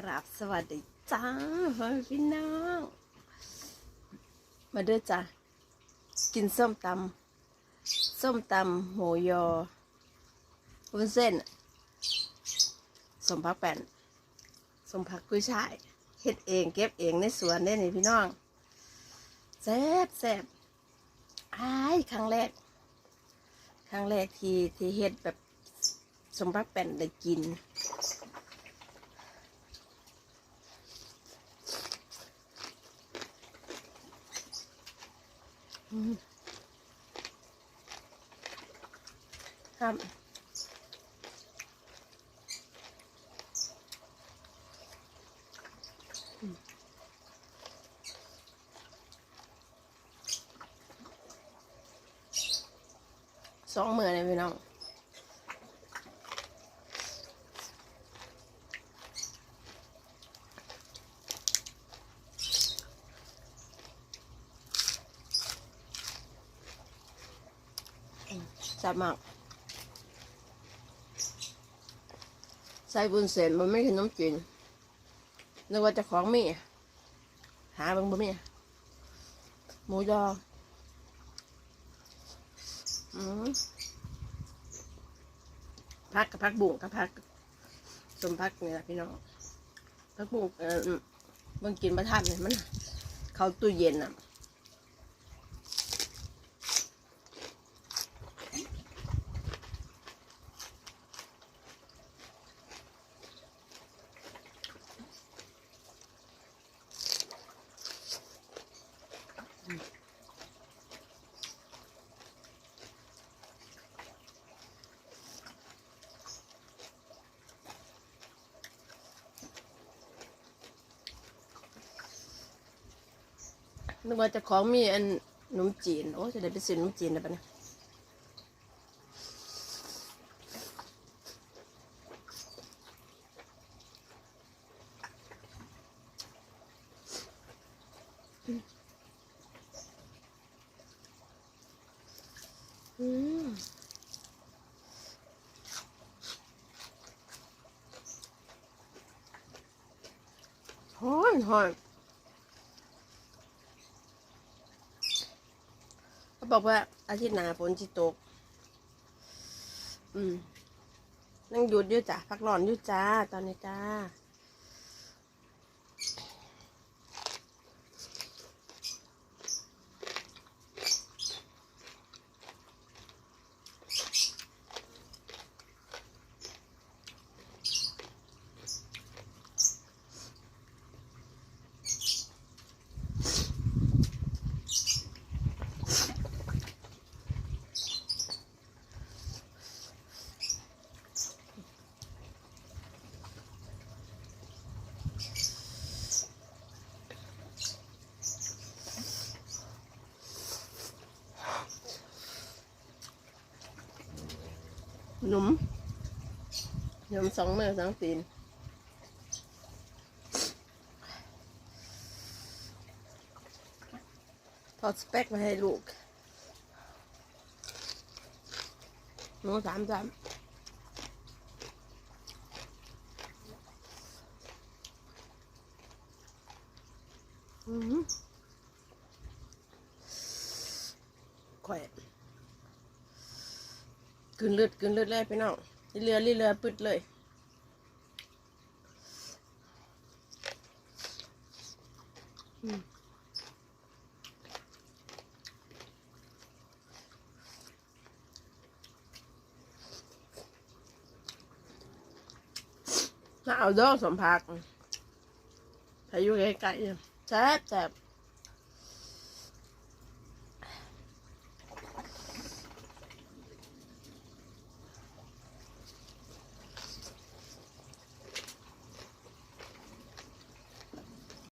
กราบสวัสดีจ้าพ่อพี่น้อง มาเด้อจ้ากินส้มตำส้มตำหมูยอวุ้นเส้น สมพักแป้นสมพักกุ้ยช่ายเฮ็ดเอง เก็บเองในสวนได้นี่พี่น้องแซ่บแซ่บไอ้ครั้งแรก ครั้งแรกที่ที่เฮ็ดแบบสมพักแป้นได้กิน ครับสองมือเลยพี่น้อง จับมาก ใส่บุญเส้นมันไม่ขนมจีนนึกว่าจะของมีหาบิ่งบ่มีหมูยออืมพักกับพักบุ้งกับพักสมพักนี่แหละพี่น้องพักบุ้งเออมเบิ่งกินประทานเลยมัน เขาตู้เย็นอะ นึกว่าเจะของมีอันขนมจีน โอ้จะได้ไปซื้อขนมจีนได้ปะเนี่ยอืมหอยหอย เขา บอกว่า อาทิตย์หน้าฝนจะตก อืมนั่งหยุดอยู่จ้ะพักหลอนอยู่จ้า ตอนนี้จ้า หนุ่มหนุ่มสองมือสองตีนถอดสเปคมาให้ลูกหนูสามสามอือหือข่อย กลืนเลือดกลืนเลือดเลยพี่น้องเรือเรือปึดเลยมาเอาเดอสมพักพายุใกล้ๆแซ่บแซ่บ